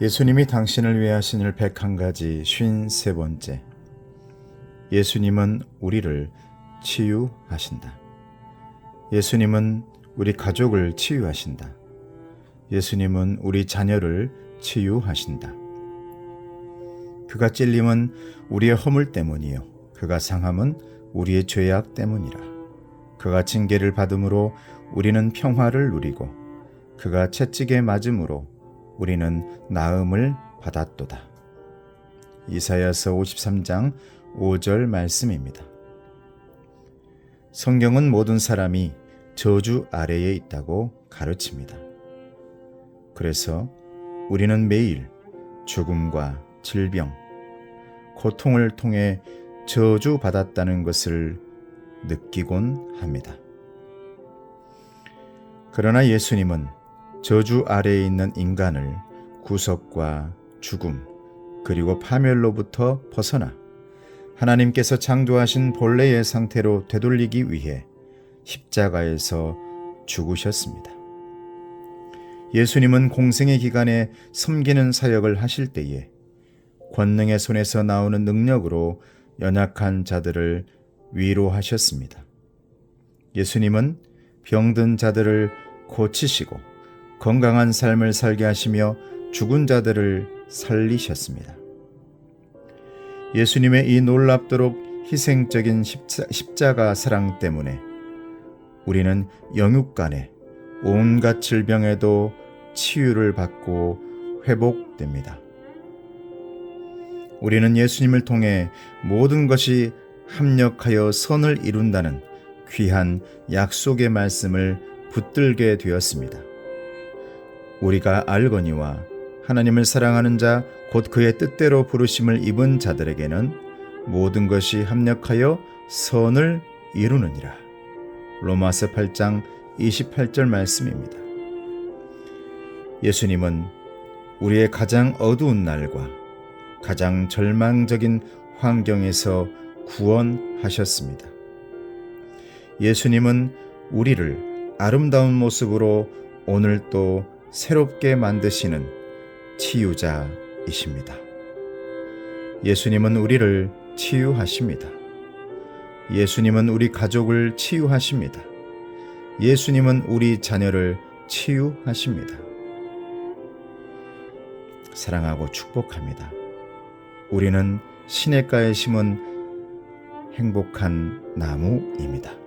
예수님이 당신을 위해 하신 일 101가지 53번째. 예수님은 우리를 치유하신다. 예수님은 우리 가족을 치유하신다. 예수님은 우리 자녀를 치유하신다. 그가 찔림은 우리의 허물 때문이요. 그가 상함은 우리의 죄악 때문이라. 그가 징계를 받음으로 우리는 평화를 누리고 그가 채찍에 맞음으로 우리는 나음을 받았도다. 이사야서 53장 5절 말씀입니다. 성경은 모든 사람이 저주 아래에 있다고 가르칩니다. 그래서 우리는 매일 죽음과 질병, 고통을 통해 저주받았다는 것을 느끼곤 합니다. 그러나 예수님은 저주 아래에 있는 인간을 구속과 죽음, 그리고 파멸로부터 벗어나 하나님께서 창조하신 본래의 상태로 되돌리기 위해 십자가에서 죽으셨습니다. 예수님은 공생의 기간에 섬기는 사역을 하실 때에 권능의 손에서 나오는 능력으로 연약한 자들을 위로하셨습니다. 예수님은 병든 자들을 고치시고 건강한 삶을 살게 하시며 죽은 자들을 살리셨습니다. 예수님의 이 놀랍도록 희생적인 십자, 십자가 사랑 때문에 우리는 영육간의 온갖 질병에도 치유를 받고 회복됩니다. 우리는 예수님을 통해 모든 것이 합력하여 선을 이룬다는 귀한 약속의 말씀을 붙들게 되었습니다. 우리가 알거니와 하나님을 사랑하는 자 곧 그의 뜻대로 부르심을 입은 자들에게는 모든 것이 합력하여 선을 이루느니라. 로마서 8장 28절 말씀입니다. 예수님은 우리의 가장 어두운 날과 가장 절망적인 환경에서 구원하셨습니다. 예수님은 우리를 아름다운 모습으로 오늘 또 새롭게 만드시는 치유자이십니다. 예수님은 우리를 치유하십니다. 예수님은 우리 가족을 치유하십니다. 예수님은 우리 자녀를 치유하십니다. 사랑하고 축복합니다. 우리는 시냇가에 심은 행복한 나무입니다.